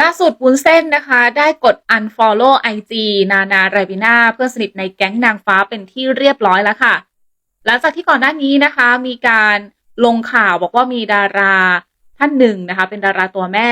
ล่าสุดวุ้นเส้นนะคะ ได้กด unfollow IG นานาไรบิน่าเพื่อนสนิทในแก๊งนางฟ้าเป็นที่เรียบร้อยแล้วค่ะ หลังจากที่ก่อนหน้านี้นะคะ มีการลงข่าวบอกว่ามีดาราท่านหนึ่งนะคะ เป็นดาราตัวแม่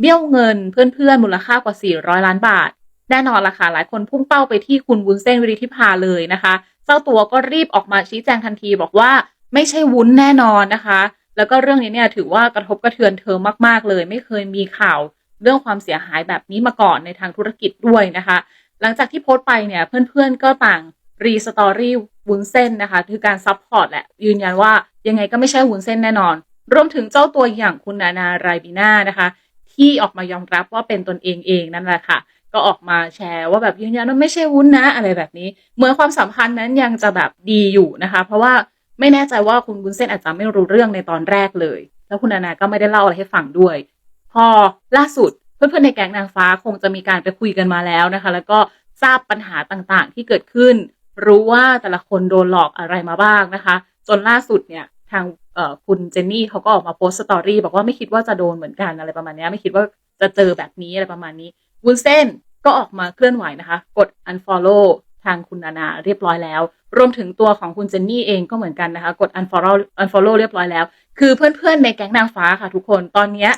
เบี้ยวเงินเพื่อนๆมูลค่ากว่า 400 ล้านบาท แน่นอนละค่ะหลายคนพุ่งเป้าไปที่คุณวุ้นเส้นวิริธิภาเลยนะคะ เจ้าตัวก็รีบออกมาชี้แจงทันทีบอกว่าไม่ใช่วุ้นแน่นอนนะคะ แล้วก็เรื่องนี้เนี่ยถือว่ากระทบกระเทือนเธอมากๆเลย ไม่เคยมีข่าว เรื่องความเสียหายแบบนี้มาก่อนในทางธุรกิจด้วยนะคะ หลังจากที่โพสต์ไปเนี่ยเพื่อนๆก็ต่างรีสตอรี่วุ้นเส้นนะคะ คือการซับพอร์ตแหละ ยืนยันว่ายังไงก็ไม่ใช่วุ้นเส้นแน่นอน รวมถึงเจ้าตัวอย่างคุณนานาไรบีน่านะคะ ที่ออกมายอมรับว่าเป็นตนเองเองนั่นแหละค่ะ ก็ออกมาแชร์ว่าแบบยืนยันว่าไม่ใช่วุ้นนะอะไรแบบนี้ เหมือนความสัมพันธ์นั้นยังจะแบบดีอยู่นะคะ เพราะว่าไม่แน่ใจว่าคุณวุ้นเส้นอาจจะไม่รู้เรื่องในตอนแรกเลย แล้วคุณนานาก็ไม่ได้เล่าอะไรให้ฟังด้วย พอล่าสุดเพื่อนๆในแก๊งนางฟ้าคงจะมีการไปคุยกันมาแล้วนะคะ แล้วก็ทราบปัญหาต่างๆ ที่เกิดขึ้น รู้ว่าแต่ละคนโดนหลอกอะไรมาบ้างนะคะ จนล่าสุดเนี่ยทางคุณเจนนี่เขาก็ออกมาโพสต์สตอรี่บอกว่าไม่คิดว่าจะโดนเหมือนกันอะไรประมาณนี้ไม่คิดว่าจะเจอแบบนี้อะไรประมาณนี้วุ้นเส้นก็ออกมาเคลื่อนไหวนะคะ กด unfollow ทางคุณนานาเรียบร้อยแล้ว รวมถึงตัวของคุณเจนนี่เองก็เหมือนกันนะคะ กด unfollow unfollow เรียบร้อยแล้ว คือเพื่อนๆในแก๊งนางฟ้าค่ะทุกคนตอนเนี้ย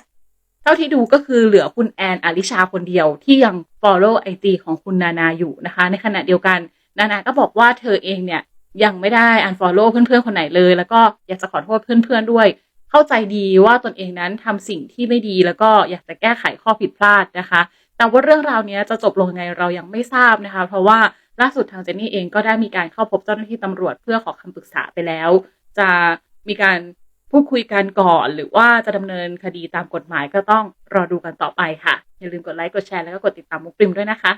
เท่าที่ดูก็คือเหลือคุณแอนอลิชาคนเดียวที่ยัง follow ไอจีของคุณนานาอยู่นะคะ ในขณะเดียวกัน นานาก็บอกว่าเธอเองเนี่ยยังไม่ได้ unfollow เพื่อนๆ คนไหนเลย แล้วก็อยากจะขอโทษเพื่อนๆด้วย เข้าใจดีว่าตนเองนั้นทำสิ่งที่ไม่ดีแล้วก็อยากจะแก้ไขข้อผิดพลาดนะคะ แต่ว่าเรื่องราวเนี้ยจะจบลงยังไงเรายังไม่ทราบนะคะ เพราะว่าล่าสุดทางเจนนี่เองก็ได้มีการเข้าพบเจ้าหน้าที่ตำรวจเพื่อขอคำปรึกษาไปแล้ว จะมีการ พูดคุยกันก่อน หรือว่าจะดำเนินคดีตามกฎหมายก็ต้องรอดูกันต่อไปค่ะ อย่าลืมกดไลค์กดแชร์แล้วก็กดติดตามมุกปริมด้วยนะคะ